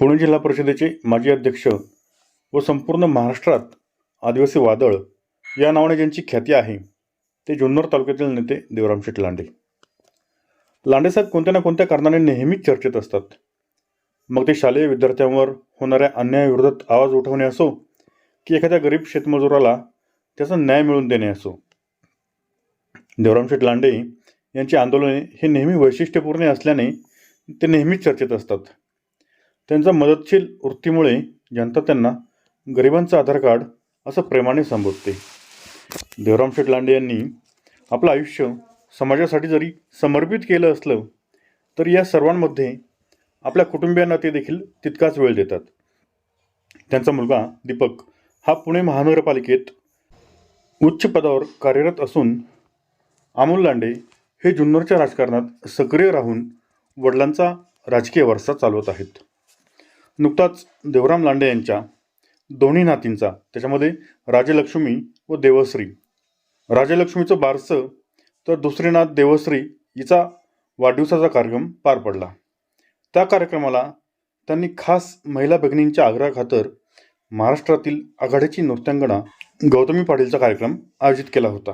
पुणे जिल्हा परिषदेचे माजी अध्यक्ष व संपूर्ण महाराष्ट्रात आदिवासी वादळ या नावाने ज्यांची ख्याती आहे ते जुन्नर तालुक्यातील नेते देवराम शेठ लांडे. लांडेसाहेब कोणत्या ना कोणत्या कारणाने नेहमीच चर्चेत असतात? मग ते शालेय विद्यार्थ्यांवर होणाऱ्या अन्यायाविरोधात आवाज उठवणे असो की एखाद्या गरीब शेतमजुराला त्याचा न्याय मिळवून देणे असो? देवराम शेठ लांडे यांची आंदोलने हे नेहमी वैशिष्ट्यपूर्ण असल्याने ते नेहमीच चर्चेत असतात. त्यांचा मदतशील वृत्तीमुळे जनता त्यांना गरिबांचं आधार कार्ड असं प्रेमाने संबोधते. देवराम शेठ लांडे यांनी आपलं आयुष्य समाजासाठी जरी समर्पित केलं असलं तरी या सर्वांमध्ये आपल्या कुटुंबियांना ते देखील तितकाच वेळ देतात. त्यांचा मुलगा दीपक हा पुणे महानगरपालिकेत उच्च पदावर कार्यरत असून अमोल लांडे हे जुन्नरच्या राजकारणात सक्रिय राहून वडिलांचा राजकीय वारसा चालवत आहेत. नुकताच देवराम लांडे यांच्या दोन्ही नातींचा त्याच्यामध्ये राजलक्ष्मी व देवश्री. राजलक्ष्मीचं बारसं तर दुसरी नात देवश्री हिचा वाढदिवसाचा कार्यक्रम पार पडला. त्या कार्यक्रमाला त्यांनी खास महिला भगिनींच्या आग्रहाखातर महाराष्ट्रातील आघाडीची नृत्यांगना गौतमी पाटीलचा कार्यक्रम आयोजित केला होता.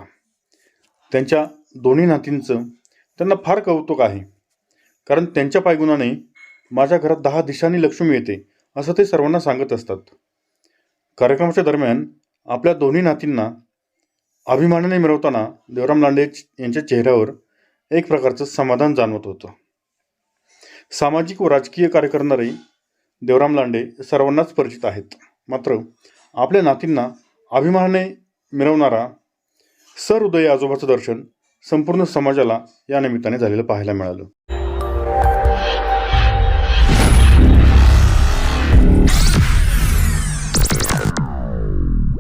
त्यांच्या दोन्ही नातींचं त्यांना फार कौतुक आहे. कारण त्यांच्या पायगुणाने माझ्या घरात दहा दिशांनी लक्ष्मी येते असं ते सर्वांना सांगत असतात. कार्यक्रमाच्या दरम्यान आपल्या दोन्ही नातींना अभिमानाने मिरवताना देवराम लांडे यांच्या चेहऱ्यावर एक प्रकारचं समाधान जाणवत होतं. सामाजिक व राजकीय कार्य करणारे देवराम लांडे सर्वांनाच परिचित आहेत. मात्र आपल्या नातींना अभिमानाने सर हृदय आजोबाचं दर्शन संपूर्ण समाजाला या निमित्ताने झालेलं पाहायला मिळालं.